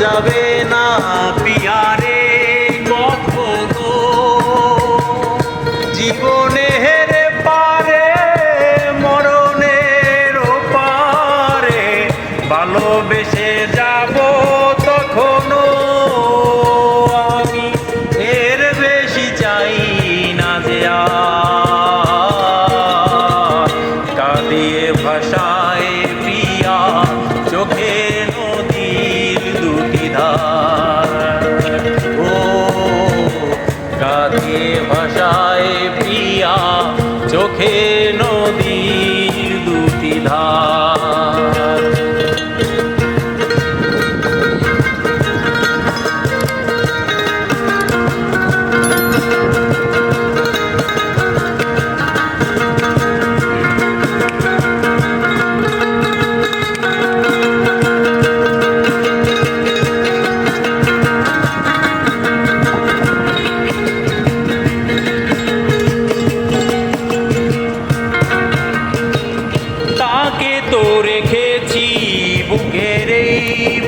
যাবে না পিয়ারে কখনো জীবনের পারে, মরণের পারে ভালোবেসে যাব তখনো আমি। এর বেশি চাই না যে আর চোখে নদীর দুটি ধার।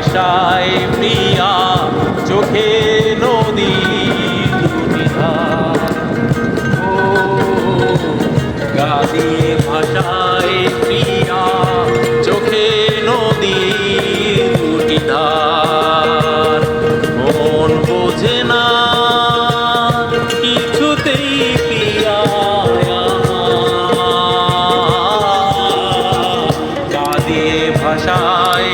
ভাষায় প্রিয়া চোখে নদী গাদিয়ে ভাষায় চোখে দুটি মন না কিছুতেই ভাষায়